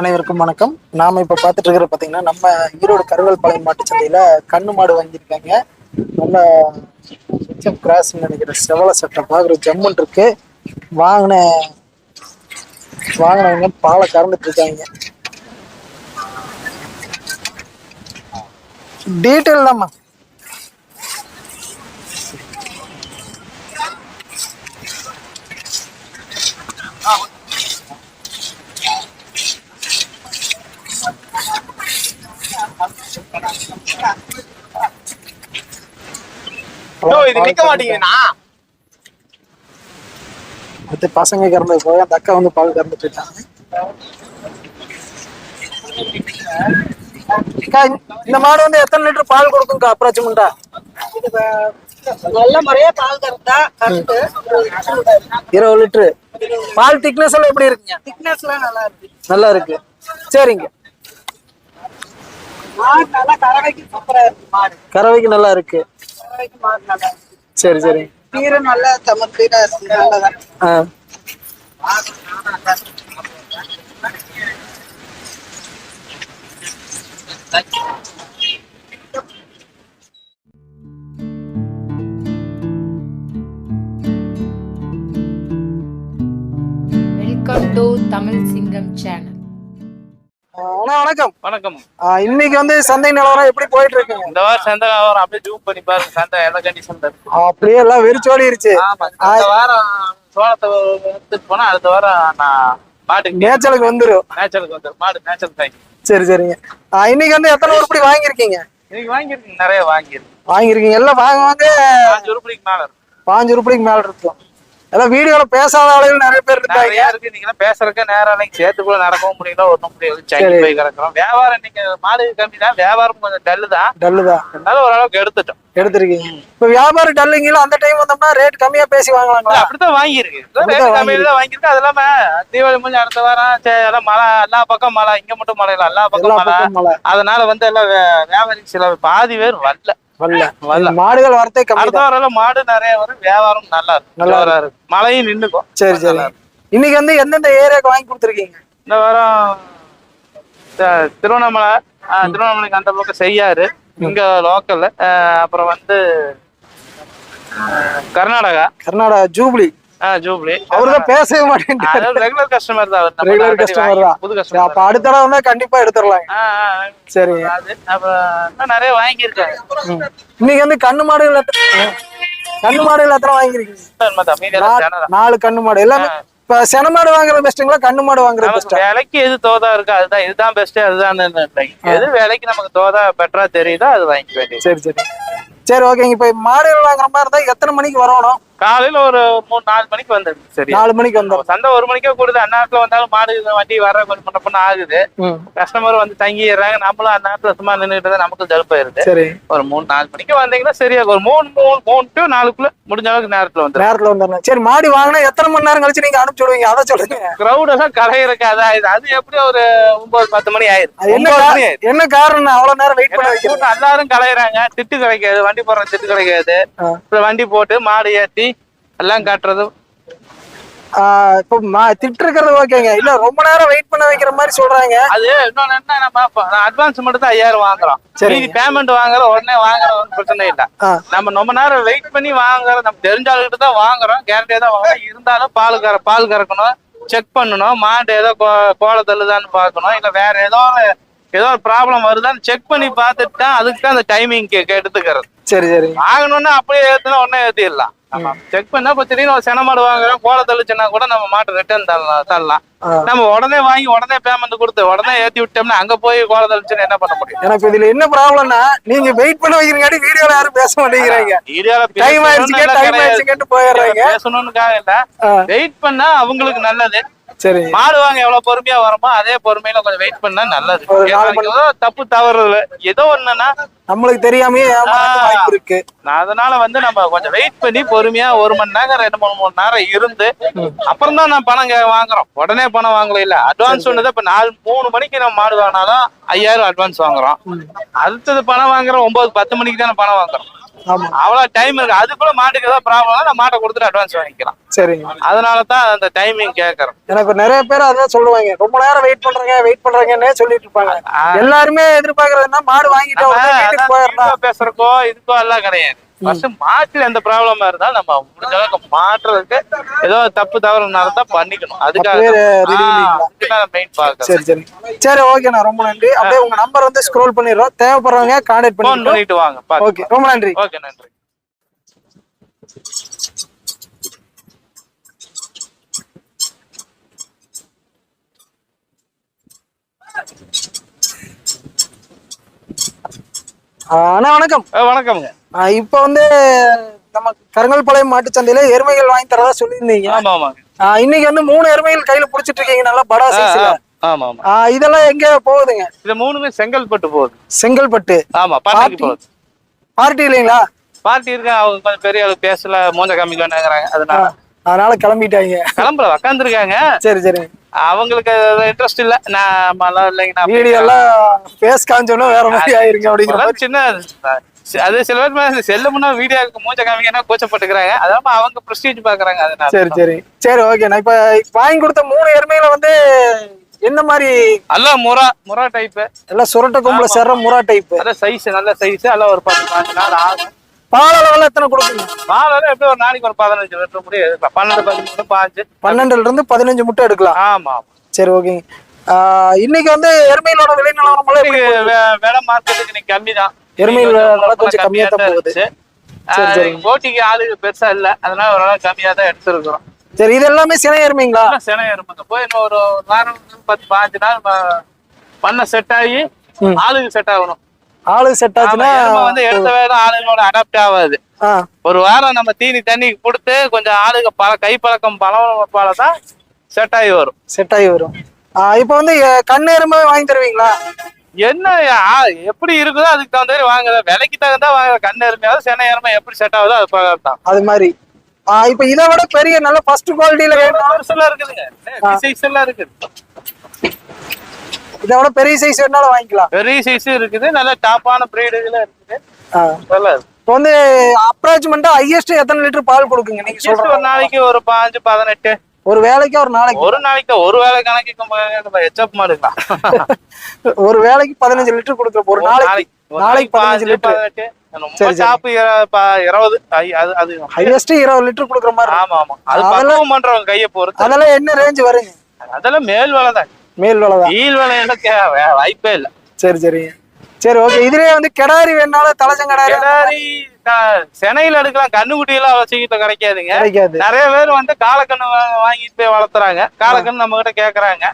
அனைவருக்கும் வணக்கம். நாம இப்ப பாத்துட்டு இருக்கிற பாத்தீங்கன்னா நம்ம ஈரோடு கருவல் பாளையம் மாட்டு சந்தையில கண்ணு மாடு வாங்கியிருக்காங்க. நல்ல ஹெச்எஃப் கிராஸ் நினைக்கிற செவல சட்டை பாக்குற ஜம்முன் இருக்கு. வாங்கின வாங்கினவங்க பாலை கறந்துட்டு இருக்காங்க. டீட்டெயில் தான்மா இது நிக்க மாட்டேங்குதுண்ணா அடுத்து பசங்க கறந்தது போக அந்த அக்கா வந்து பால் இருக்காங்க. அக்கா, இந்த மாடு வந்து எத்தனை லிட்டர் பால் கொடுக்கும்க்கா அப்ராச்மெண்டா நல்ல முறையா பால் கறந்தா கறந்து. இருபது லிட்டரு. பால் திக்னஸ் எல்லாம் எப்படி இருக்குங்க? திக்னஸ் எல்லாம் நல்லா இருக்கு. நல்லா இருக்கு. சரிங்க. கறவைக்கு நல்லா இருக்கு. சரி சரி. கீரை நல்லா சமர்ப்பீரா இருக்கு நல்லதா ஆ. வெல்கம் டு தமிழ் சிங்கம் சேனல் வணக்கம். வணக்கம். இன்னைக்கு வந்து சந்தை நிலவரம் எப்படி போயிட்டு இருக்குங்க இந்த வாரம் சந்தை வியாபாரம் அப்படியே ஜூம் பண்ணி பாருங்க சந்தை எந்த கண்டிஷன் இருக்கு. அப்படியே எல்லாம் வெறிச்சோடிருச்சு இந்த வாரம் சோளத்தை எடுத்துட்டு போனா அடுத்த வாரம் நான் மாட்டுக்கு மேய்ச்சலுக்கு வந்துரும். நேச்சருக்கு வந்து மாடு நேச்சர் தாங்கி சரி சரிங்க. இன்னைக்கு வந்து எத்தனை உருப்படி வாங்கியிருக்கீங்க? இன்னைக்கு வாங்கியிருக்கு நிறைய வாங்கியிருக்கு வாங்கியிருக்கீங்க. எல்லாம் வாங்க வாங்க. அஞ்சு ரூபாய்க்கு மேல இருக்கு. பாஞ்சு உருப்படிக்கு மேல இருக்கும். எல்லாம் வீடியோல பேசாத ஆளுகள் நிறைய பேர் இருக்காங்க. இருக்கு. நீங்க பேசுறதுக்கு நேரம் இல்லைங்க சேர்த்துக்குள்ள நடக்கவும் முடியல முடியல. சங்கி சரி. போய் கிடக்குறோம். வியாபாரம் நீங்க மாடு கம்மி தான் வியாபாரம் கொஞ்சம் டல்லு தான் டல்லுதான் இருந்தாலும் ஓரளவுக்கு எடுத்துட்டோம். எடுத்திருக்கீங்க. இப்ப வியாபாரம் டல்லுங்களா அந்த டைம் வந்தோம்னா ரேட் கம்மியா பேசி வாங்கலாங்களா? அப்படித்தான் வாங்கியிருக்கு. ரேட்டு கம்மியில தான் வாங்கியிருக்கு. அது இல்லாம தீபாவளி முடிஞ்சு அடுத்த வாரம் எல்லாம் மழை எல்லா பக்கம் மழை. இங்க மட்டும் மழை இல்ல எல்லா பக்கம் மழை. அதனால வந்து எல்லாம் வியாபாரி சில பாதி பேர் வரல. வரல. வரல. மாடுகள் கம்மி அடுத்த வாரம் மாடு நிறைய வரும் வியாபாரம் நல்லா இருக்கும். நல்லா நல்லா இருக்கு மழையும் நின்னுக்கும் சரி சரி. இன்னைக்கு வந்து எந்தெந்த ஏரியாக்கு வாங்கி கொடுத்துருக்கீங்க? இந்த வாரம் திருவண்ணாமலை திருவண்ணாமலைக்கு அந்த பக்கம் செய்யாறு இங்க லோக்கல் அப்புறம் வந்து கர்நாடகா. கர்நாடகா ஜூப்ளி. ஜூப்ளி அவர்தான் பேசவே மாட்டேன்ட்டாரு. ரெகுலர் கஸ்டமர் தான் ரெகுலர் கஸ்டமர் தான் புது அப்ப கஸ்டமர் அடுத்த தடவை வந்தா கண்டிப்பா எடுத்துடலாம் சரி. அப்புறம் நிறைய வாங்கியிருக்காங்க ம். இன்னைக்கு வந்து கண்ணு மாடுகள் கண்ணு மாடுகள் எத்தனை வாங்கிருக்கீங்க நாலு- கண்ணு மாடு. எல்லாமே இப்ப சென மாடு வாங்குறது பெஸ்ட்டுங்களா கண்ணு மாடு வாங்குறது பெஸ்ட்டா விலைக்கு எது தோதா இருக்கோ அதுதான். இதுதான் பெஸ்ட் அதுதான். எது விலைக்கு நமக்கு தோதா பெட்டரா தெரியுதோ அது வாங்கிக்க வேண்டியது. சரி சரி. சரி ஓகேங்க இப்ப மாடுகள் வாங்குற மாதிரி இருந்தா எத்தனை மணிக்கு வரணும்? காலையில ஒரு மூணு நாலு மணிக்கு வந்துடுது சரி நாலு மணிக்கு வந்துடும் சந்தை ஒரு மணிக்கே கூடுது. அந்நேரத்துல வந்தாலும் மாடு வண்டி வர கொஞ்சம் பண்ண பண்ண ஆகுது. கஸ்டமர் வந்து தங்கிடுறாங்க. நம்மளும் அந்நேரத்துல சும்மா நின்றுட்டு நமக்கு ஜலுப்பாயிருது சரி. ஒரு மூணு நாலு மணிக்கு வந்தீங்கன்னா சரியா ஒரு மூணு மூணு மூணு டு நாலுக்குள்ள முடிஞ்ச அளவுக்கு நேரத்துல வந்துடும் நேரத்துல வந்துடணும் சரி மாடு வாங்கினா எத்தனை மணி நேரம் கழிச்சு நீங்க அனுப்பிச்சு விடுவீங்க? அதை சொல்லுங்க கிரௌட் எல்லாம் கலையிறக்கு அதான் அது எப்படி ஒரு ஒன்பது பத்து மணி ஆயிரும்? அது என்ன என்ன காரணம்? அவ்வளவு நேரம் வெயிட் பண்ண எல்லாரும் கலையறாங்க. திட்டு கிடைக்காது வண்டி போடுற திட்டு கிடைக்காது வண்டி போட்டு மாடு ஏத்தி எல்லாம் காட்டுறது? இப்ப மா- திட்டு இருக்கிறது ஓகேங்க. இல்ல ரொம்ப நேரம் வெயிட் பண்ண வைக்கிற மாதிரி சொல்றாங்க. அது இன்னொன்னு என்ன நம்ம அட்வான்ஸ் மட்டும் தான் ஐயாயிரம் வாங்குறோம். மீதி பேமெண்ட் வாங்குற உடனே வாங்குற பிரச்சனை இல்ல. நம்ம ரொம்ப நேரம் வெயிட் பண்ணி வாங்குற நம்ம தெரிஞ்ச ஆளுகிட்ட தான் வாங்குறோம். கேரண்டியா தான் வாங்குறோம். இருந்தாலும் பால் கற பால் கறக்கணும். செக் பண்ணணும். மாடு ஏதோ கோல தள்ளுதான்னு பார்க்கணும். இல்ல வேற ஏதோ ஏதோ ஒரு ப்ராப்ளம் வருதான்னு செக் பண்ணி பார்த்துட்டு தான் அதுக்கு தான் அந்த டைமிங் எடுத்துக்கிறது. சரி சரிங்க. வாங்கணும்னா அப்படியே ஏத்துனா உடனே ஏத்திடலாம். செக் பண்ணா இப்ப திடீர்னு ஒரு சென மாடு வாங்குறோம் கோல தள்ளுச்சுன்னா கூட நம்ம மாட்டு ரிட்டர்ன் தரலாம் தரலாம். நம்ம உடனே வாங்கி உடனே பேமெண்ட் கொடுத்து உடனே ஏத்தி விட்டோம்னா அங்க போய் கோல தள்ளுச்சுன்னு என்ன பண்ண முடியும்? எனக்கு இதுல என்ன ப்ராப்ளம்னா நீங்க வெயிட் பண்ண வைக்கிறீங்க வீடியோல யாரும் பேச மாட்டேங்கிறாங்க. வீடியோல டைம் ஆயிடுச்சுங்க டைம் ஆயிடுச்சுங்கன்னு போயிடுறாங்க. பேசணும்னுக்காக இல்ல. வெயிட் பண்ணா அவங்களுக்கு நல்லது. சரி. மாடு வாங்க எவ்வளவு பொறுமையா வரமோ அதே பொறுமையில கொஞ்சம் வெயிட் பண்ணா நல்லது. தப்பு தவறு இல்ல. ஏதோ ஒண்ணுன்னா நம்மளுக்கு தெரியாமயே இருக்கு. நான் அதனால வந்து நம்ம கொஞ்சம் வெயிட் பண்ணி பொறுமையா ஒரு மணி நேரம் ரெண்டு மூணு மணி நேரம் இருந்து அப்புறம் தான் நான் பணம் வாங்குறோம். உடனே பணம் வாங்கல இல்ல. அட்வான்ஸ் ஒண்ணுதான் இப்ப நாலு மூணு மணிக்கு நம்ம மாடு வாங்கினாலும் ஐயாயிரம் அட்வான்ஸ் வாங்குறோம். அடுத்தது பணம் வாங்குறோம் ஒன்பது பத்து மணிக்கு தானே பணம் வாங்குறோம். அவ்வளவு டைம் இருக்கு. அதுக்குள்ள மாட்டுக்கு ஏதாவது ப்ராப்ளம் நான் மாட்டை கொடுத்துட்டு அட்வான்ஸ் வாங்கிக்கலாம் சரிங்க. அதனால தான் அந்த டைமிங் கேட்கறோம் ஏன்னா இப்ப நிறைய பேர் அதான் சொல்லுவாங்க. ரொம்ப நேரம் வெயிட் பண்றாங்க வெயிட் பண்றாங்கன்னே சொல்லிட்டு இருப்பாங்க. எல்லாருமே எதிர்பார்க்கறதுன்னா மாடு வாங்கிட்டு பேசுறக்கோ இதுக்கோ எல்லாம் கிடையாது. ஃபர்ஸ்ட் மாட்டுல எந்த ப்ராப்ளமா இருந்தாலும் நம்ம முடிஞ்ச அளவுக்கு மாற்றுறதுக்கு ஏதோ தப்பு தவறு நடந்தா பண்ணிக்கணும். அதுக்காக. மெயின் பாக்குறேன் சரி சரி. சரி ஓகேண்ணா ரொம்ப நன்றி. அப்படியே உங்க நம்பர் வந்து ஸ்க்ரோல் பண்ணிடுறோம். தேவைப்படுறவங்க கான்டாக்ட் ஃபோன் பண்ணிட்டு வாங்க. ஓகே ரொம்ப நன்றி. ஓகே நன்றி. அண்ணா வணக்கம். வணக்கம்ங்க. இப்போ வந்து நம்ம கருங்கல்பாளையம் மாட்டுச் சந்தையில எருமைகள் வாங்கி தரதா சொல்லியிருந்தீங்க. ஆமா ஆமாங்க ஆ, இன்னைக்கு வந்து மூணு எருமைகள் கையில புடிச்சிட்டு இருக்கீங்க நல்லா படா சைஸ்ல ஆமா ஆமா இதெல்லாம் எங்க போகுதுங்க? இது மூணுமே செங்கல்பட்டு போகுது. செங்கல்பட்டு. ஆமா பாட்டிக்கு பாட்டி? போகுது. பார்ட்டி இல்லைங்களா? பார்ட்டி இருக்கா அவங்க கொஞ்சம் பெரிய அளவு பேசல மூஞ்ச காமிக்க வேண்டாங்கிறாங்க அதனால. அதனால கிளம்பிட்டாங்க. கிளம்பல உக்காந்துருக்காங்க. சரி சரி. அவங்களுக்கு இன்ட்ரெஸ்ட் இல்ல. நான் இல்லைங்க. வீடியோ எல்லாம் பேஸ் காமிச்சோன்னா வேற மாதிரி ஆயிருங்க அப்படிங்கிற அதான் சின்ன அது சில பேர் மேல செல்ல முன்னா வீடியோ மூஞ்ச காமிக்கனா கூச்சப்பட்டுக்கிறாங்க. அதான் அவங்க ப்ரெஸ்டீஜ் பாக்குறாங்க அதனால. சரி சரி. சரி ஓகே நான் இப்ப வாங்கி கொடுத்த மூணு எருமைகளை வந்து என்ன மாதிரி நல்ல முறா முறா டைப் எல்லாம் சுரட்ட கொம்புல சேர்ற முறா டைப் நல்ல சைஸ் நல்ல சைஸ் எல்லாம் ஒரு பத்து பாஞ்சு நாள் ஆகும் பால் அளவுல எத்தனை கொடுக்குங்க பால் எப்படி ஒரு நாளைக்கு ஒரு பதினஞ்சு லிட்டர் முடியும் எடுக்கலாம். பன்னெண்டு பதிமூணு பாஞ்சு. பன்னெண்டுல இருந்து பதினஞ்சு முட்டை எடுக்கலாம். ஆமா சரி ஓகேங்க இன்னைக்கு வந்து எருமையிலோட விலை நிலவரம் வேலை மார்க்கெட்டுக்கு இன்னைக்கு கம்மி தான் எருமையில் கொஞ்சம் கம்மியா தான் போகுது. போட்டிக்கு ஆளு பெருசா இல்ல. அதனால ஓரளவு கம்மியா தான் எடுத்துருக்கிறோம். சரி இது எல்லாமே சினை எருமைங்களா? சென எறும்புங்க போய் இன்னும் ஒரு ஒரு வாரம் பத்து பாஞ்சு நாள் பண்ண செட் ஆகி. ஆளுக்கு செட் ஆகணும். ஆளு செட் ஆச்சுன்னா வந்து எடுத்த வேலை ஆளுங்களோட அடாப்ட் ஆகாது ஒரு வாரம் நம்ம தீனி தண்ணி கொடுத்து கொஞ்சம் ஆளுங்க பழ கை பழக்கம் பழம் தான் செட் ஆகி வரும். செட் ஆகி வரும். இப்போ வந்து எ- கண்ணு எருமை வாங்கி தருவீங்களா? என்ன எப்படி இருக்குதோ அதுக்கு தகுந்த மாதிரி வாங்குற விலைக்கு தகுந்தா வாங்குற கண்ணு எருமையாவது சென்னை எருமை எப்படி செட் ஆகுதோ அது பிரகாரம் தான். அது மாதிரி. இப்போ இதை விட பெரிய நல்ல ஃபர்ஸ்ட் குவாலிட்டியில வேணும் இருக்குதுங்க சைஸ் எல்லாம் இருக்குது. இதை விட பெரிய சைஸ் வேணாலும் வாங்கிக்கலாம். பெரிய சைஸ் இருக்குது. நல்ல டாப்பான பிரீடுகள் இருக்குது. ஆஹ் நல்லா இருக்கு. இப்போ வந்து அப்ராச்மெண்டா ஹையஸ்ட் எத்தனை லிட்டர் பால் கொடுக்குங்க? நீங்க Just ஒரு சொல்ற நாளைக்கு ஒரு பாஞ்சு பதினெட்டு. ஒரு வேலைக்கு ஒரு நாளைக்கு? ஒரு நாளைக்கு ஒரு வேலை கணக்கு எச்சப் மாடுக்கலாம் ஒரு வேலைக்கு பதினஞ்சு லிட்டர் கொடுக்குற ஒரு நாளைக்கு நாளைக்கு பதினஞ்சு லிட்டர். ஹையஸ்ட் இருபது லிட்டர் கொடுக்குற மாதிரி. ஆமா ஆமா. அது பண்றவங்க கையை பொறுத்து. அதெல்லாம் என்ன ரேஞ்ச் வருங்க? அதெல்லாம் மேல் வேலை தான். மேல் விலை தான். கீழ் வேலை எல்லாம் கே- வே- வாய்ப்பே இல்ல. சரி சரி. சரி ஓகே இதுலயே வந்து கிடாரி வேணாலும் தலைச்சங்கடாரி கிடாரி க- சென்னையில எடுக்கலாம். கண்ணுக்குட்டி எல்லாம் சீக்கிரத்துல கிடைக்காதுங்க. கிடைக்காது. நிறைய பேர் வந்து காலக்கண்ணு வாங்கிட்டு போய் வளர்த்துறாங்க. காலக்கண்ணு நம்ம கிட்ட கேக்குறாங்க.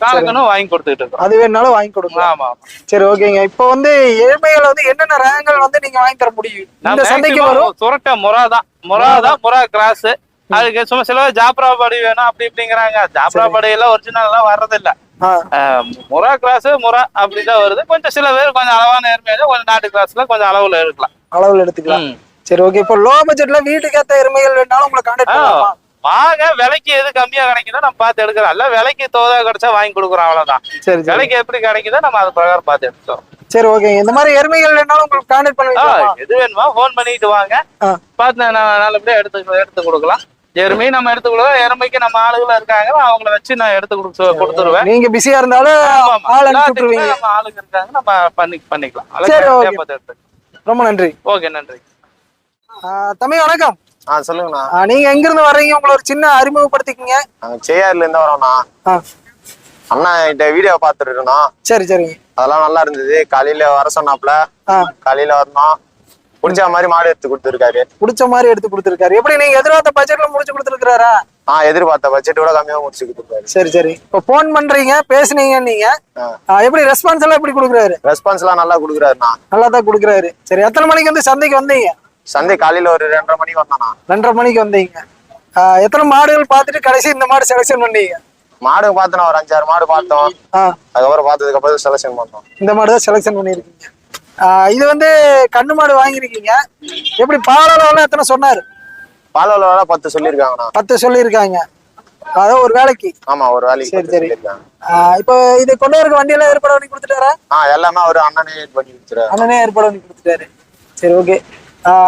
காலக்கண்ணு வாங்கி கொடுத்துட்டு இருக்கோம். அது வேணாலும் வாங்கி கொடுக்கலாம். ஆமா சரி ஓகேங்க இப்போ வந்து ஏழ்மைகள் வந்து என்னென்ன ரகங்கள் வந்து நீங்க வாங்கி தர முடியும்? இந்த சந்தைக்கு வரும். சுரட்ட முறா தான். முறா தான். முறா கிராஸ். அதுக்கு சும்மா சில பேர் ஜாப்ரா படி வேணும் அப்படி இப்படிங்கிறாங்க. ஜாப்ரா படி எல்லாம் ஒரிஜினல் எல்லாம் வர்றது இல்ல ஆ, ஆஹ் முறா கிராஸ் முறா அப்படிதான் வருது. கொஞ்சம் சில பேர் கொஞ்சம் அளவான நேர்மையில கொஞ்சம் நாட்டு கிராஸ்ல கொஞ்சம் அளவுல இருக்கலாம் அளவுல எடுத்துக்கலாம். சரி ஓகே இப்போ லோ பட்ஜெட்ல வீட்டுக்கு ஏத்த எருமைகள் வேணாலும் உங்களை கான்டாக்ட் பண்ணலாமா? வாங்க விலைக்கு எது கம்மியா கிடைக்குதோ நம்ம பார்த்து எடுக்கிறோம் இல்ல விலைக்கு தோதா கிடைச்சா வாங்கி கொடுக்குறோம் அவ்வளவுதான். சரி விலைக்கு எப்படி கிடைக்குதோ நம்ம அது பிரகாரம் பார்த்து எடுத்துக்கிறோம் சரி ஓகே இந்த மாதிரி எருமைகள் வேணாலும் உங்களுக்கு கான்டாக்ட் ஆ, பண்ணுவீங்களா எது வேணுமா ஃபோன் பண்ணிட்டு வாங்க. பார்த்து நான் நல்லபடியா எடுத்து எடுத்து கொடுக்கலாம். எருமையும் நம்ம எடுத்து கொடுக்கலாம் எருமைக்கு நம்ம ஆளுகள் இருக்காங்க. அவங்கள வச்சு நான் எடுத்து கொடுத்து கொடுத்துருவேன். நீங்க பிஸியா இருந்தாலும் நம்ம ஆளுங்க இருக்காங்க. நம்ம பண்ணி பண்ணிக்கலாம். சரி, ரொம்ப நன்றி. ஓகே நன்றி. ஆ, தம்பி வணக்கம். ஆ சொல்லுங்கண்ணா. நீங்க எங்க இருந்து வர்றீங்க? உங்களை ஒரு சின்ன அறிமுகப்படுத்திக்கங்க. செய்யாறுல இருந்து வரோம்ண்ணா அண்ணா கிட்ட வீடியோ பார்த்துட்டு இருந்தோம். சரி சரிங்க. அதெல்லாம் நல்லா இருந்தது. காலையில வர சொன்னாப்ல காலையில வரணும் பிடிச்ச மாதிரி மாடு எடுத்து கொடுத்துருக்காரு. பிடிச்ச மாதிரி எடுத்து கொடுத்துருக்காரு. எப்படி நீங்க எதிர்பார்த்த பட்ஜெட்ல முடிச்சு கொடுத்துருக்காரா ஆ எதிர்பார்த்த பட்ஜெட் விட கம்மியாக முடிச்சு கொடுத்துருக்காரு. சரி சரி. இப்போ ஃபோன் பண்றீங்க பேசுனீங்க நீங்க. எப்படி ரெஸ்பான்ஸ் எல்லாம் எப்படி கொடுக்குறாரு? ரெஸ்பான்ஸ்லாம் நல்லா கொடுக்குறாருண்ணா. நல்லா தான் கொடுக்குறாரு. சரி எத்தனை மணிக்கு வந்து சந்தைக்கு வந்தீங்க? சந்தை காலையில ஒரு ரெண்டரை மணிக்கு வந்தாண்ணா. ரெண்டரை மணிக்கு வந்தீங்க. எத்தனை மாடுகள் பார்த்துட்டு கடைசி இந்த மாடு செலெக்ஷன் பண்ணீங்க? மாடு பார்த்தோம் ஒரு அஞ்சாறு மாடு பார்த்தோம். அதுக்கப்புறம் பார்த்ததுக்கு அப்புறம் செலெக்ஷன் பண்ணோம். இந்த மாடு தான் செலெக்ஷன் பண்ணியிருக்கீங்க. ஆ, இது வந்து கண்ணு மாடு வாங்கியிருக்கீங்க. எப்படி பாலெல்லாம் எத்தனை சொன்னாரு? பால் விலை பத்து சொல்லியிருக்காங்கண்ணா. பத்து சொல்லியிருக்காங்க. அதான் ஒரு வேலைக்கு. ஆமா ஒரு வேலைக்கு சரி, சரி. இப்போ இது கொண்டு வரக்கு வண்டியெல்லாம் ஏற்பாடு பண்ணி கொடுத்துட்டாரா? ஆ எல்லாமே ஒரு அண்ணனே பண்ணி கொடுத்துறாரு அண்ணனே ஏற்பாடு பண்ணி கொடுத்துட்டாரு. சரி ஓகே.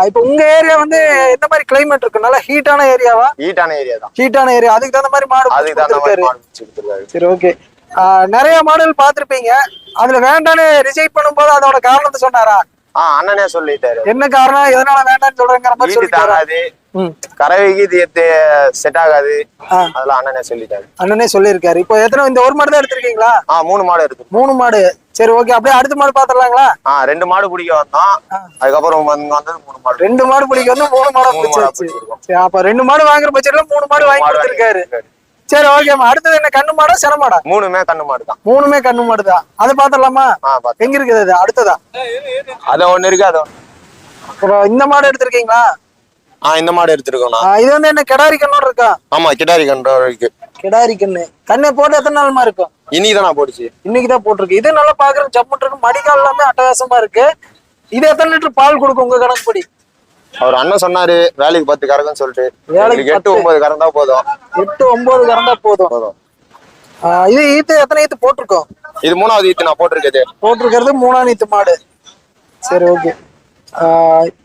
இப்போ உங்க ஏரியா வந்து எந்த மாதிரி கிளைமேட் இருக்கு? நல்லா ஹீட்டான ஏரியாவா? ஹீட்டான ஏரியா தான். ஹீட்டான ஏரியா. அதுக்கு தகுந்த மாதிரி மாடு அதுக்கு தகுந்த மாதிரி சரி ஓகே. நிறைய மாடல் பார்த்திருப்பீங்க. அதுல வேண்டான்னு ரிஜெக்ட் பண்ணும்போது அதோட காரணத்தை சொன்னாரா? அண்ணனே சொல்லிட்டாரு. என்ன காரணம்? எதனால வேண்டாம்னு சொல்றேங்கிற மாதிரி சொல்லிட்டாரா? கறவைக்கு இது செட் ஆகாது. அதெல்லாம் அண்ணனே சொல்லிட்டாரு. அண்ணனே சொல்லியிருக்காரு. இப்போ எத்தனை இந்த ஒரு மாடு தான் எடுத்திருக்கீங்களா? ஆ மூணு மாடு இருக்கு மூணு மாடு. சரி ஓகே அப்படியே அடுத்த மாடு பாத்துடலாங்களா ஆ ரெண்டு மாடு பிடிக்க வந்தோம். அதுக்கப்புறம் வந்து வந்தது மூணு மாடு. ரெண்டு மாடு பிடிக்க வந்து மூணு மாடை அப்ப ரெண்டு மாடு வாங்குற பட்சத்துல மூணு மாடு வாங்கி கொடுத்துருக்காரு. சரி ஓகேம்மா அடுத்தது என்ன? கண்ணு மாடா சென மாடா? மூணுமே கண்ணு மாடு தான் மூணுமே கண்ணு மாடு தான் அதை பாத்திரலாமா எங்க இருக்குது அது? அடுத்ததா? அது ஒண்ணு இருக்கு அது அப்புறம் இந்த மாடு எடுத்திருக்கீங்களா? ஆ இந்த மாடு எடுத்திருக்கோம் இது வந்து என்ன கிடாரி கண்ணோட இருக்கா? ஆமா கிடாரி கன்ற இருக்கு. கிடாரி கண்ணு. கண்ணை போட்டு எத்தனை நாளுமா இருக்கும்? இன்னைக்கு தான் போட்டுச்சு. இன்னைக்குதான் போட்டிருக்கு. இது நல்லா பாக்குறது ஜம்முன் இருக்கு மடிக்கால் எல்லாமே அட்டகாசமா இருக்கு. இது எத்தனை லிட்டர் பால் கொடுக்கும் உங்க கணக்குப்படி? அவர் அண்ணன் சொன்னாரு வேலைக்கு பத்து கறக்குன்னு சொல்லிட்டு. வேலைக்கு எட்டு. ஒன்பது கறந்தா போதும். எட்டு ஒன்பது கறந்தா போதும். போதும். இது ஈத்து எத்தனை ஈத்து போட்டிருக்கோம்? இது மூணாவது ஈத்து நான் போட்டிருக்குது. போட்டிருக்கிறது மூணாம் நீத்து மாடு. சரி ஓகே.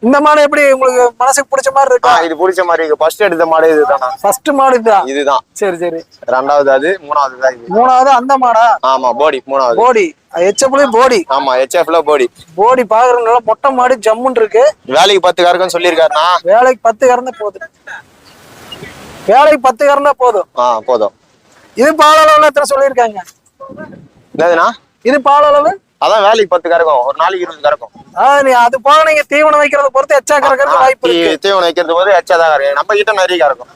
இந்த மாடு எப்படி உங்களுக்கு மனசுக்கு பிடிச்ச மாதிரி இருக்கா? இது பிடிச்ச மாதிரி இருக்கு. ஃபர்ஸ்ட் எடுத்த மாடு இதுதானா? ஃபர்ஸ்ட் மாடு இதுதான். இதுதான். சரி சரி. ரெண்டாவது அது மூணாவது தான் இது. மூணாவது அந்த மாடா? ஆமா போடி மூணாவது. போடி எச்சப்புளி போடி ஆமா ஹெச்எஃப்ல போடி போடி பாக்குற நல்லா மொட்டை மாடு ஜம்முன் இருக்கு. வேலைக்கு பத்து கறக்குன்னு சொல்லியிருக்காருண்ணா. வேலைக்கு பத்து கறந்தா போதும். வேலைக்கு பத்து கறந்தா போதும். ஆ போதும். இது பால் அளவுல எத்தனை சொல்லியிருக்காங்க? என்னதுண்ணா? இது பால் அளவு? அதான் வேலைக்கு பத்து கறக்கும். ஒரு நாளைக்கு இருபது கறக்கும். நீ அது போக நீங்க தீவனம் வைக்கிறத பொறுத்து எச்சா கறக்கிறது வாய்ப்பு தீவனம் வைக்கிறது போது எச்சா தான் கறக்கும். நம்ம கிட்ட நிறைய கறக்கும்.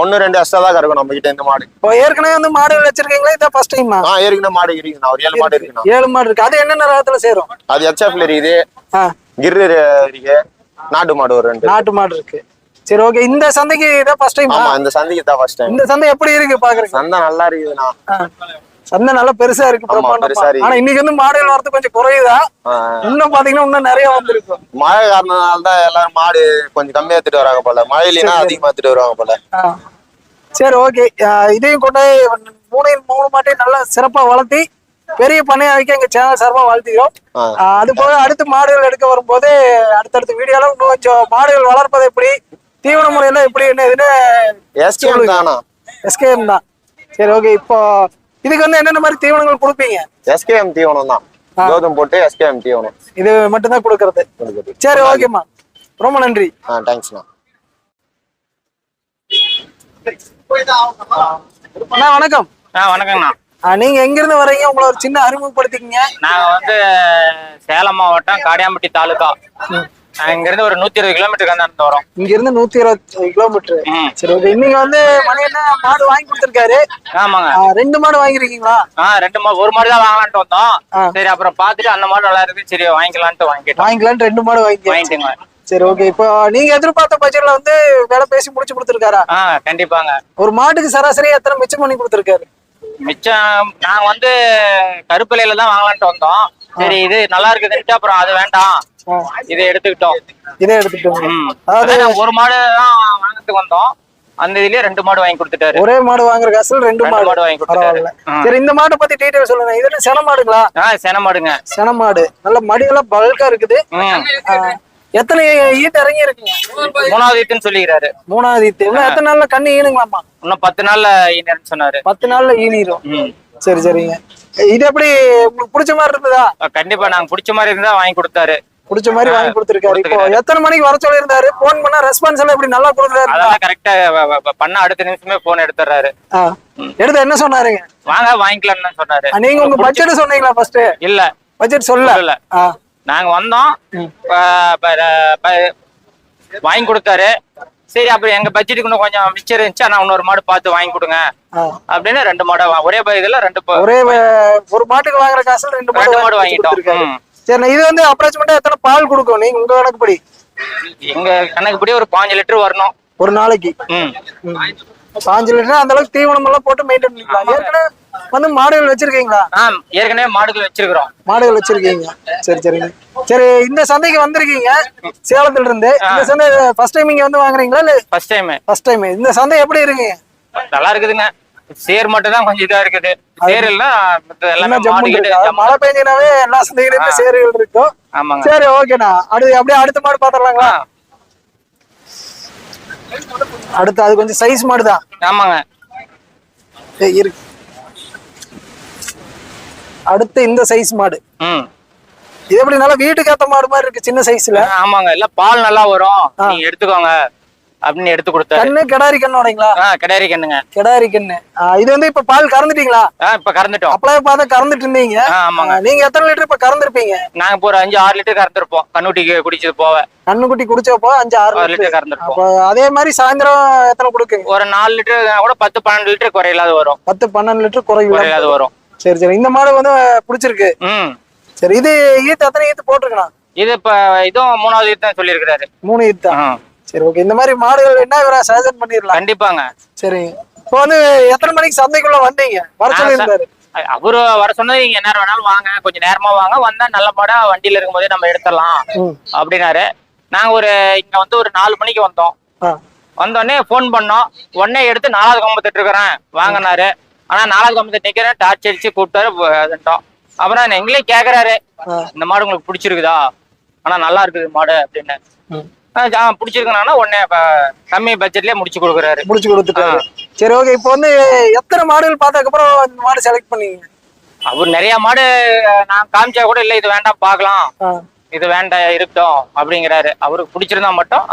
ஒன்னு ரெண்டு எக்ஸ்ட்ரா தான் கறக்கும் நம்ம கிட்ட இந்த மாடு. இப்போ ஏற்கனவே வந்து மாடு வச்சிருக்கீங்களா? இதான் ஃபர்ஸ்ட் டைமா ஆ? ஏற்கனவே மாடு இருக்குண்ணா. ஒரு ஏழு மாடு இருக்குண்ணா. ஏழு மாடு இருக்கு. அது என்னென்ன ரகத்துல சேரும்? அது ஹெச்எஃப்ல இருக்குது. ஆ. கிர்ரு இருக்கு. நாட்டு மாடு ஒரு ரெண்டு. நாட்டு மாடு இருக்கு. சரி ஓகே இந்த சந்தைக்கு இதான் ஃபர்ஸ்ட் டைம் ஆமா இந்த சந்தைக்கு தான் ஃபர்ஸ்ட் டைம் இந்த சந்தை எப்படி இருக்கு பாக்குறீங்க? சந்தை நல்லா இருக்குதுண்ணா. சந்தை நல்லா பெருசா இருக்கு. ஆனா இன்னைக்கு வந்து மாடுகள் வரது கொஞ்சம் குறையுதா? இன்னும் பாத்தீங்கன்னா இன்னும் நிறைய வந்திருக்கும் மழை காரணனால தான் எல்லாரும் மாடு கொஞ்சம் கம்மியா எடுத்துட்டு வராங்க போல. மழை இல்லைன்னா அதிகமா எடுத்துட்டு வருவாங்க போல. சரி ஓகே. இதையும் கொண்டு மூணையும் மூணு மாட்டையும் நல்லா சிறப்பா வளர்த்தி பெரிய பண்ணையா வைக்க எங்க சேனல் சார்பா வாழ்த்துக்கிறோம் அது போக அடுத்து மாடுகள் எடுக்க வரும்போது அடுத்தடுத்த வீடியோல இன்னும் கொஞ்சம் மாடுகள் வளர்ப்பது எப்படி தீவன முறையில எப்படி என்ன எஸ்டிஎம் தானா? எஸ்கேஎம் தான். சரி ஓகே. இப்போ இதுக்கு வந்து என்னென்ன மாதிரி தீவனங்கள் கொடுப்பீங்க? எஸ்கேஎம் தீவனம் தான். கோதுமை போட்டு எஸ்கேஎம் தீவனம். இது மட்டும்தான் கொடுக்கறது. சரி ஓகேம்மா. ரொம்ப நன்றி. ஆ தேங்க்ஸ்ண்ணா அண்ணா வணக்கம். ஆ வணக்கங்கண்ணா ஆ, நீங்க எங்க இருந்து வர்றீங்க? உங்களை ஒரு சின்ன அறிமுகப்படுத்திக்கங்க. நாங்க வந்து சேலம் மாவட்டம் காடியாம்பட்டி தாலுகா. இங்க இருந்து ஒரு நூத்தி இருபது கிலோமீட்டருக்கு வந்து வரோம் இங்க இருந்து நூத்தி இருபத்தி கிலோமீட்டர். சரி ஓகே இன்னைக்கு வந்து என்ன மாடு வாங்கி கொடுத்துருக்காரு. ஆமாங்க. ரெண்டு மாடு வாங்கிருக்கீங்களா ஆ ரெண்டு மாடு ஒரு மாடு தான் வாங்கலான்ட்டு வந்தோம். சரி அப்புறம் பார்த்துட்டு அந்த மாடு நல்லா இருக்கு சரி வாங்கிக்கலான்ட்டு வாங்கிட்டோம். வாங்கிக்கலாம்னு ரெண்டு மாடு வாங்கி வாங்கிட்டுங்க. சரி ஓகே இப்போ நீங்க எதிர்பார்த்த பட்ஜெட்ல வந்து வேலை பேசி முடிச்சு கொடுத்துருக்காரா? ஆ கண்டிப்பாங்க. ஒரு மாட்டுக்கு சராசரி எத்தனை மிச்சம் பண்ணி கொடுத்துருக்காரு? மிச்சம் நாங்க வந்து கருப்பிலையில தான் வாங்கலான்ட்டு வந்தோம். சரி இது நல்லா இருக்குதுன்ட்டு அப்புறம் அது வேண்டாம். இதை எடுத்துக்கிட்டோம். இதே எடுத்துட்டோம். அதாவது ஒரு மாடு தான் வாங்கறதுக்கு வந்தோம். அந்த இதுலயே ரெண்டு மாடு வாங்கி கொடுத்துட்டாரு. ஒரே மாடு வாங்குற காசுல ரெண்டு மாடு. மாடு வாங்கி ம். சரி இந்த மாட்டை பத்தி டீடைல் சொல்லுங்க. இது என்ன சென மாடுங்களா? ஆ சென மாடுங்க. சென மாடு. நல்ல மடியெல்லாம் பல்கா இருக்குது. எத்தனை ஈட்டு இறங்கி இருக்குங்க? மூணாவது ஈத்துன்னு சொல்லிக்கிறாரு. மூணாவது இன்னும் எத்தனை நாள்ல கண்ணு ஈனுங்களாமா இன்னும் பத்து நாள்ல ஈனர்னு சொன்னாரு. பத்து நாள்ல ஈனிரும். சரி சரிங்க. இது எப்படி உங்களுக்கு பிடிச்ச மாதிரி இருந்ததா? கண்டிப்பா நாங்க பிடிச்ச மாதிரி இருந்தா வாங்கி கொடுத்தாரு. பிடிச்ச மாதிரி வாங்கி கொடுத்துருக்காரு. இப்போ. எத்தனை மணிக்கு வர சொல்லியிருந்தாரு? போன் பண்ணா ரெஸ்பான்ஸ் எல்லாம் இப்படி நல்லா கொடுக்குறாரு? அதெல்லாம் கரெக்டா பண்ண அடுத்த நிமிஷமே போன் எடுத்துறாரு. எடுத்து என்ன சொன்னாருங்க? வாங்க வாங்கிக்கலாம்னு சொன்னாரு. நீங்க உங்க பட்ஜெட் சொன்னீங்களா ஃபர்ஸ்ட் இல்ல. பட்ஜெட் சொல்ல ஆ. நாங்க வந்தோம். வாங்கி கொடுத்தாரு. சரி அப்புறம் எங்க பட்ஜெட்டுக்கு இன்னும் கொஞ்சம் மிச்சம் இருந்துச்சு. ஆனா இன்னொரு மாடு பார்த்து வாங்கி கொடுங்க. அப்படின்னு ரெண்டு மாடு ஒரே இதுல ரெண்டு ஒரே ஒரு மாட்டுக்கு வாங்குற காசுல ரெண்டு மாடு வாங்கிட்டோம். கொடுத்துருக்காரு. ம். சரி இது வந்து அப்ராச்மெண்டா எத்தனை பால் கொடுக்கும்? நீங்க உங்க கணக்குப்படி. எங்க கணக்குப்படி ஒரு பாஞ்சு லிட்டர் வரணும். ஒரு நாளைக்கு. பாஞ்சு லிட்டர் அந்த அளவுக்கு தீவனம் எல்லாம் போட்டு மெயின்டைன் பண்ணிக்கலாம். ஏற்கனவே வந்து மாடுகள் வச்சிருக்கீங்களா? ஏற்கனவே மாடுகள் வச்சிருக்கிறோம். மாடுகள் வச்சிருக்கீங்க. சரி சரிங்க. சரி இந்த சந்தைக்கு வந்திருக்கீங்க சேலத்துல இருந்து இந்த சந்தை ஃபர்ஸ்ட் டைம் இங்க வந்து வாங்குறீங்களா இல்ல ஃபர்ஸ்ட் டைம் ஃபர்ஸ்ட் டைம் இந்த சந்தை எப்படி இருக்குங்க? நல்லா இருக்குதுங்க. சேர் மட்டும் தான் கொஞ்சம் இதா இருக்குது. சேர் எல்லாமே மாடு மழை பெஞ்சினாவே எல்லா சந்தையிலுமே சேரிகள் இருக்கும் ஆமாங்க. சரி ஓகேண்ணா. அடுத்து அப்படியே அடுத்த மாடு பாத்திரலாங்களா? ஆ, அடுத்து அது கொஞ்சம் சைஸ் மாடுதான். ஆமாங்க. ஏய், இருக்கு. அடுத்து இந்த சைஸ் மாடு. ம். இது எப்படி நல்லா வீட்டுக்கு ஏத்த மாடு மாதிரி இருக்கு சின்ன சைஸ்ல ஆமாங்க. இல்ல பால் நல்லா வரும். நீங்க எடுத்துக்கோங்க. அப்படின்னு எடுத்து கொடுத்தாரு. கண்ணு கிடாரி கண்ணோடைங்களா ஆ கிடாரி கண்ணுங்க. கிடாரி கண்ணு. இது வந்து இப்ப பால் கறந்துட்டீங்களா? ஆ இப்ப கறந்துட்டோம். அப்பளவே பார்த்தா கறந்துட்டு இருந்தீங்க. ஆமாங்க. நீங்க எத்தனை லிட்டர் இப்ப கறந்துருப்பீங்க? நாங்க இப்போ ஒரு அஞ்சு ஆறு லிட்டர் கறந்துருப்போம். கண்ணுட்டிக்கு குடிச்சது போக. கண்ணுக்குட்டி குடிச்சப்போ அஞ்சு ஆறு லிட்டர். கறந்துருப்போம். அதே மாதிரி சாயந்தரம் எத்தனை கொடுக்குங்க? ஒரு நாலு லிட்டர் கூட பத்து பன்னெண்டு லிட்டர் குறையில்லாத வரும். பத்து பன்னெண்டு லிட்டர் குறையில்லாத வரும். சரி சரி. இந்த மாடு வந்து பிடிச்சிருக்கு. ம். சரி இது ஈத்து எத்தனை ஈத்து போட்டிருக்கணும்? இது இப்ப இதுவும் மூணாவது இது தான் சொல்லியிருக்கிறாரு. மூணு ஈத்து? சரி ஓகே இந்த மாதிரி மாடுகள் என்ன இவரை சஜன் பண்ணிடலாம். கண்டிப்பாங்க. சரி. இப்போ வந்து எத்தனை மணிக்கு சந்தைக்குள்ள வந்தீங்க? வர சொல்லியிருந்தாரு. அவரு வர சொன்னது நீங்க என்ன வேணாலும் வாங்க. கொஞ்சம் நேரமா வாங்க. வந்தா நல்ல மாடா வண்டியில இருக்கும்போதே நம்ம எடுத்துடலாம். அப்படின்னாரு. நாங்க ஒரு இங்க வந்து ஒரு நாலு மணிக்கு வந்தோம். வந்தோடனே ஃபோன் பண்ணோம். உடனே எடுத்து நாலாவது கம்பத்துட்டு இருக்கிறேன் வாங்கினாரு. ஆனா நாலாவது கம்பத்தை நிக்கிறேன். டார்ச் அடிச்சு கூப்பிட்டாரு. அப்புறம் எங்களையும் கேக்குறாரு. இந்த மாடு உங்களுக்கு பிடிச்சிருக்குதா? ஆனா நல்லா இருக்குது மாடு அப்படின்னு. பிடிச்சிருக்குனானா உடனே கம்மி பட்ஜெட்லயே முடிச்சு கொடுக்குறாரு. முடிச்சு கொடுத்துட்டாரு. சரி ஓகே இப்போ வந்து எத்தனை மாடுகள் பார்த்ததுக்கப்புறம் இந்த மாடு செலக்ட் பண்ணீங்க? அவர் நிறைய மாடு நான் காமிச்சா கூட இல்ல இது வேண்டாம் பார்க்கலாம். ஆ. இது வேண்டாம் இருக்கட்டும் அப்படிங்கிறாரு. அவருக்கு பிடிச்சிருந்தா மட்டும்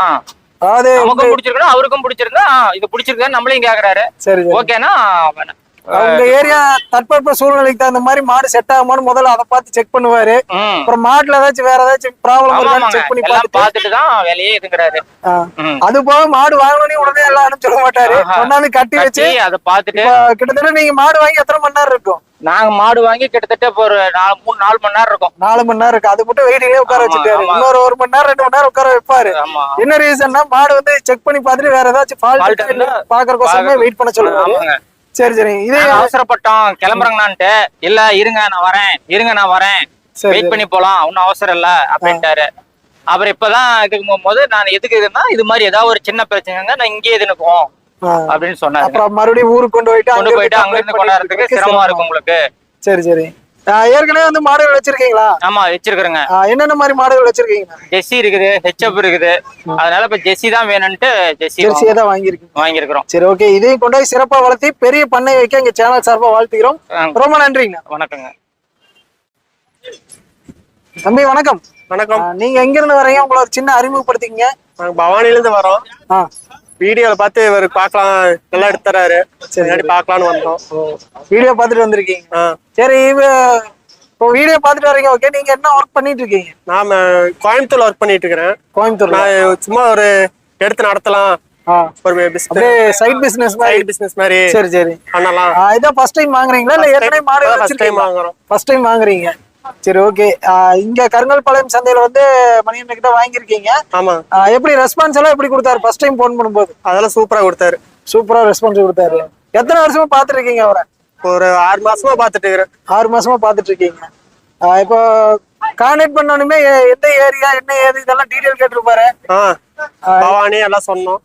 நமக்கும் பிடிச்சிருக்கணும் அவருக்கும் பிடிச்சிருந்தா இது பிடிச்சிருக்கா நம்மளையும் கேக்குறாரு. ஓகேனா உங்க ஏரியா தட்பவெப்ப சூழ்நிலைக்கு தகுந்த மாதிரி மாடு செட் ஆகுமான்னு முதல்ல அதை பார்த்து செக் பண்ணுவாரு. அப்புறம் மாட்டுல ஏதாச்சும் வேற ஏதாச்சும் ப்ராப்ளம் இருக்கான்னு செக் பண்ணி பார்த்துட்டு. தான் வேலையே இதுங்கிறாரு. அது போக மாடு வாங்கணும்னு உடனே எல்லாம் அனுப்பிச்சு மாட்டாரு. கொண்டாந்து கட்டி வச்சு அதை பார்த்துட்டு. கிட்டத்தட்ட நீங்க மாடு வாங்கி எத்தனை மணி நேரம் இருக்கும்? நாங்க மாடு வாங்கி கிட்டத்தட்ட இப்போ ஒரு நாலு மூணு நாலு மணி நேரம் இருக்கும். நாலு மணி நேரம் இருக்கு. அது மட்டும் வெயிட்டிலே உட்கார வச்சுட்டாரு. இன்னொரு ஒரு மணி நேரம் ரெண்டு மணி நேரம் உட்கார வைப்பாரு. என்ன ரீசன்னா மாடு வந்து செக் பண்ணி பார்த்துட்டு வேற ஏதாச்சும் ஃபால்ட் பாக்குறக்கோசமே பாக்க- வெயிட் பண்ண சொல்லுவாரு. ஆமாங்க. சரி சரி. இதே அவசரப்பட்டோம் கிளம்புறங்கண்ணான்ட்டு இல்ல இருங்க நான் வரேன் இருங்க நான் வரேன். வெயிட். பண்ணி போலாம் ஒன்னும் அவசரம் இல்ல அப்படின்ட்டாரு. அப்புறம் இப்பதான் இதுக்கு போகும்போது நான் எதுக்கு இதுன்னா இது மாதிரி ஏதாவது ஒரு சின்ன பிரச்சனைங்க நான் இங்கேயே இது நிற்கும். அப்படின்னு சொன்னாரு. அப்புறம் மறுபடியும் ஊருக்கு கொண்டு போயிட்டு கொண்டு போயிட்டு அங்க இருந்து கொண்டாடுறதுக்கு சிரமமா இருக்கும் உங்களுக்கு. சரி சரி. ஏற்கனவே வந்து மாடுகள் வச்சிருக்கீங்களா? ஆமா வச்சிருக்கிறேங்க. என்னென்ன மாதிரி மாடுகள் வச்சிருக்கீங்க? ஜெர்சி இருக்குது ஹெச்எப் இருக்குது. அதனால இப்ப ஜெர்சி தான் வேணும்ட்டு ஜெர்சி ஜெர்சியே தான் வாங்கியிருக்கீங்க. வாங்கியிருக்கிறோம். சரி ஓகே இதையும் கொண்டு போய் சிறப்பா வளர்த்தி பெரிய பண்ணை வைக்க எங்க சேனல் சார்பா வாழ்த்துக்கிறோம். ரொம்ப நன்றிங்க. வணக்கங்க. தம்பி வணக்கம். வணக்கம். நீங்க எங்க இருந்து வரீங்க உங்களை ஒரு சின்ன அறிமுகப்படுத்திக்கங்க. நாங்க பவானில இருந்து வரோம் வீடியோல பார்த்து இவர் பார்க்கலாம் நல்லா எடுத்துறாரு முன்னாடி பார்க்கலாம்னு வந்தோம். வீடியோ பார்த்துட்டு வந்திருக்கீங்க. சரி இப்போ வீடியோ பார்த்துட்டு வரீங்க ஓகே நீங்க என்ன ஒர்க் பண்ணிட்டு இருக்கீங்க? நாம கோயம்புத்தூர்ல ஒர்க் பண்ணிட்டு இருக்கிறேன். கோயம்புத்தூர்ல? நான் சும்மா ஒரு எடுத்து நடத்தலாம். ஒரு சைட் பிசினஸ் மாதிரி. சைடு பிசினஸ் மாதிரி. சரி சரி. பண்ணலாம். இதான் ஃபர்ஸ்ட் டைம் வாங்குறீங்களா? இல்ல ஏற்கனவே ஃபர்ஸ்ட் டைம் வாங்குறோம். ஃபர்ஸ்ட் டைம் வாங்குறீங்க. சரி ஓகே இங்க கருங்கல்பாளையம் சந்தையில வந்து மணியண்ணன் கிட்ட வாங்கியிருக்கீங்க. ஆமா. எப்படி ரெஸ்பான்ஸ் எல்லாம் எப்படி கொடுத்தாரு? ஃபர்ஸ்ட் டைம் ஃபோன் பண்ணும்போது. அதெல்லாம் சூப்பரா கொடுத்தாரு. சூப்பரா ரெஸ்பான்ஸ் கொடுத்தாரு. எத்தனை வருஷமா பாத்துட்டு இருக்கீங்க அவரை? ஒரு ஆறு மாசமா பார்த்துட்டு இருக்கிறேன். ஆறு மாசமா பாத்துட்டு இருக்கீங்க. இப்போ கான்டாக்ட் பண்ணணுமே எந்த ஏரியா என்ன ஏது இதெல்லாம் டீடைல் கேட்டிருப்பாரு. பவானி எல்லாம் சொன்னோம்.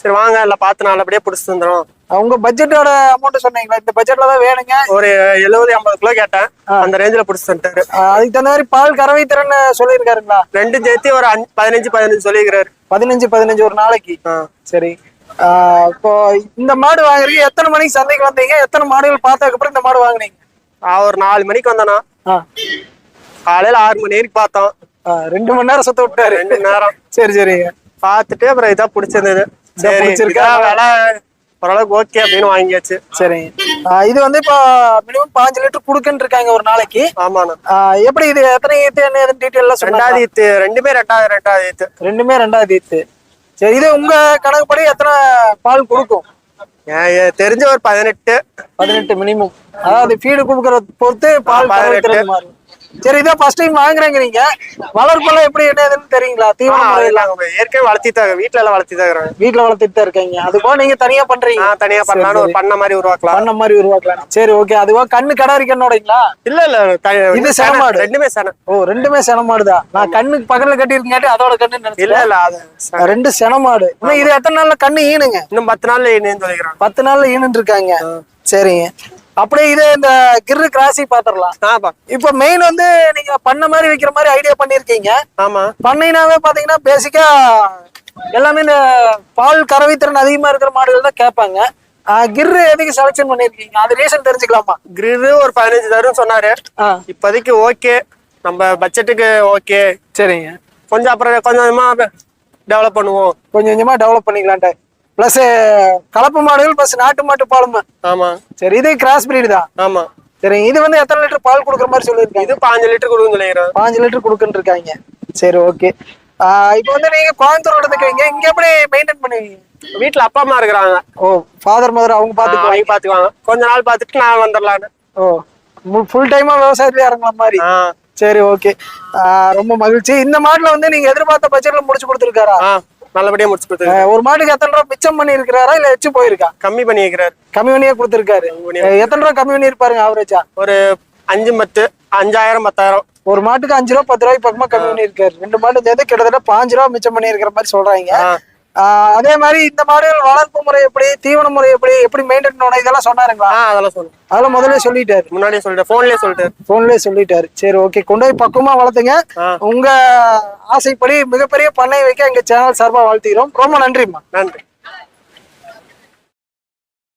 சரி வாங்க எல்லாம் பார்த்து நல்லபடியா பிடிச்சி தந்துடும் உங்க பட்ஜெட்டோட அமௌண்ட் சொன்னீங்களா? இந்த பட்ஜெட்ல தான் வேணுங்க. ஒரு எழுபது ஐம்பது கிலோ கேட்டேன். அந்த ரேஞ்சில பிடிச்சி தந்துட்டாரு அதுக்கு தகுந்த மாதிரி பால் கறவை திறன் சொல்லியிருக்காருங்களா? ரெண்டும் சேர்த்து ஒரு பதினஞ்சு பதினஞ்சு சொல்லிக்கிறாரு பதினஞ்சு பதினஞ்சு ஒரு நாளைக்கு. சரி. இப்போ இந்த மாடு வாங்குறீங்க எத்தனை மணிக்கு சந்தைக்கு வந்தீங்க? எத்தனை மாடுகள் பார்த்ததுக்கு அப்புறம் இந்த மாடு வாங்குனீங்க? ஒரு நாலு மணிக்கு வந்தேனா காலையில ஆறு மணி வரைக்கும் பார்த்தோம். ரெண்டு மணி நேரம் சுத்த விட்டாரு. ரெண்டு நேரம். சரி சரிங்க பார்த்துட்டு அப்புறம் இதா பிடிச்சிருந்தது. சரி விலை. ஓரளவுக்கு ஓகே அப்படின்னு வாங்கியாச்சு. சரிங்க இது வந்து இப்போ மினிமம் பாஞ்சு லிட்டர் குடுக்குன்னு இருக்காங்க ஒரு நாளைக்கு. ஆமாண்ணா. எப்படி இது எத்தனை ஈத்து என்ன டீட்டெயிலாம் சொன்னாங்க ரெண்டாவது ஈத்து. ரெண்டுமே ரெண்டாவது ரெண்டாவது ஈத்து. ரெண்டுமே ரெண்டாவது ஈத்து. சரி இது உங்க கணக்குப்படி எத்தனை பால் கொடுக்கும்? தெரிஞ்ச ஒரு பதினெட்டு. பதினெட்டு மினிமம் அதாவது ஃபீடு கொடுக்கறத பொறுத்து பால் பதினெட்டு. சரி இதான் ஃபர்ஸ்ட் டைம் வாங்குறீங்க நீங்க. வளர்ப்பெல்லாம் எப்படி என்ன ஏதுன்னு தெரியுங்களா? தீவனம் ஏற்கனவே வளர்த்திட்டாங்க வீட்டுல எல்லாம் வளர்த்திட்டாங்க வீட்டுல வளர்த்துட்டு தான் இருக்கீங்க. அது போக நீங்க தனியா பண்றீங்க. தனியா பண்ணலாம்னு ஒரு பண்ண மாதிரி உருவாக்கலாம். பண்ண மாதிரி உருவாக்கலாம். சரி ஓகே அதுவா கண்ணு கடாரி கண்ணோடைங்களா இல்ல இல்ல இது சென, செனமாடு. ரெண்டுமே சென. ஓ ரெண்டுமே செனமாடுதான் நான் கண்ணுக்கு பக்கத்துல கட்டி இருக்கங்காட்டி அதோட கண்ணு இல்ல இல்ல அது. ரெண்டு செனமாடு. இன்னும் இது எத்தனை நாள்ல கண்ணு ஈனுங்க? இன்னும் பத்து நாள்ல சொல்லிக்கிறாங்க பத்து நாள்ல ஈனுட்டு இருக்காங்க. சரிங்க. அப்படியே இது இந்த கிரு கிராசி பாத்திரலாம் இப்போ மெயின் வந்து நீங்க பண்ண மாதிரி வைக்கிற மாதிரி ஐடியா பண்ணிருக்கீங்க ஆமா. பண்ணைனாவே பாத்தீங்கன்னா பேசிக்கா எல்லாமே இந்த பால் கறவை திறன் அதிகமா இருக்கிற மாடுகள் தான் கேட்பாங்க. கிர்ரு எதுக்கு செலக்ஷன் பண்ணிருக்கீங்க அது ரீசன் தெரிஞ்சுக்கலாமா? கிரில் ஒரு பதினஞ்சு தரும் சொன்னாரு. இப்போதைக்கு ஓகே நம்ம பட்ஜெட்டுக்கு ஓகே சரிங்க. கொஞ்சம் அப்புறம் கொஞ்சம் கொஞ்சமா டெவலப் பண்ணுவோம். கொஞ்சம் கொஞ்சமா டெவலப் பண்ணிக்கலான்ட்டு ப்ளஸ் கலப்பு மாடுகள் ப்ளஸ் நாட்டு மாட்டு பாலும்? ஆமா. சரி இது கிராஸ் பிரீடு தான். ஆமா. சரி இது வந்து எத்தனை லிட்டர் பால் கொடுக்குற மாதிரி சொல்லியிருக்காங்க? இது பாஞ்சு லிட்டர் கொடுக்கும் சொல்லிக்கிறோம் பாஞ்சு லிட்டர் கொடுக்குன்னு இருக்காங்க. சரி ஓகே இப்போ வந்து நீங்க கோயம்புத்தூர் எடுத்துக்கிறீங்க இங்க எப்படி மெயின்டைன் பண்ணுவீங்க? வீட்டுல அப்பா அம்மா இருக்கிறாங்க. ஓ ஃபாதர் மதர் அவங்க பாத்துக்குவாங்க? அவங்க பாத்துக்குவாங்க. கொஞ்ச நாள் பாத்துட்டு நான் வந்துடலான்னு ஓ ஃபுல் டைமா விவசாயத்துல இறங்குற மாதிரி. சரி ஓகே ரொம்ப மகிழ்ச்சி. இந்த மாடுல வந்து நீங்க எதிர்பார்த்த பட்ஜெட்ல முடிச்சு கொடுத்துருக்காரா? நல்லபடியா முடிச்சு கொடுத்து ஒரு மாட்டுக்கு எத்தனை ரூபா மிச்சம் பண்ணி இருக்கிறாரா இல்ல வச்சு போயிருக்கா? கம்மி பண்ணி வைக்கிறாரு கம்மி பண்ணியே கொடுத்துருக்காரு எத்தனை ரூபா கம்மி பண்ணி இருப்பாருங்க ஆவரேஜா ஒரு அஞ்சு பத்து அஞ்சாயிரம் பத்தாயிரம். ஒரு மாட்டுக்கு அஞ்சு ரூபா பத்து ரூபாய்க்கு பக்கமா கம்மி பண்ணி இருக்காரு ரெண்டு மாடு சேர்ந்து கிட்டத்தட்ட பாஞ்சு ரூபா மிச்சம் பண்ணி இருக்கிற மாதிரி சொல்றாங்க. அதே மாதிரி இந்த மாடுகள் வளர்ப்பு முறை எப்படி தீவன முறை எப்படி எப்படி மெயின்டைன் பண்ணணும்? இதெல்லாம் சொன்னாருங்களா? அதெல்லாம் சொல்லு அதெல்லாம் முதல்ல சொல்லிட்டாரு. முன்னாடியே சொல்லிட்டேன் போன்லயே சொல்லிட்டேன் போன்லயே சொல்லிட்டாரு. சரி ஓகே கொண்டு போய் பக்குவமா வளர்த்துங்க. உங்க ஆசைப்படி மிகப்பெரிய பண்ணை வைக்க எங்க சேனல் சார்பா வாழ்த்துகிறோம். ரொம்ப நன்றிம்மா. நன்றி.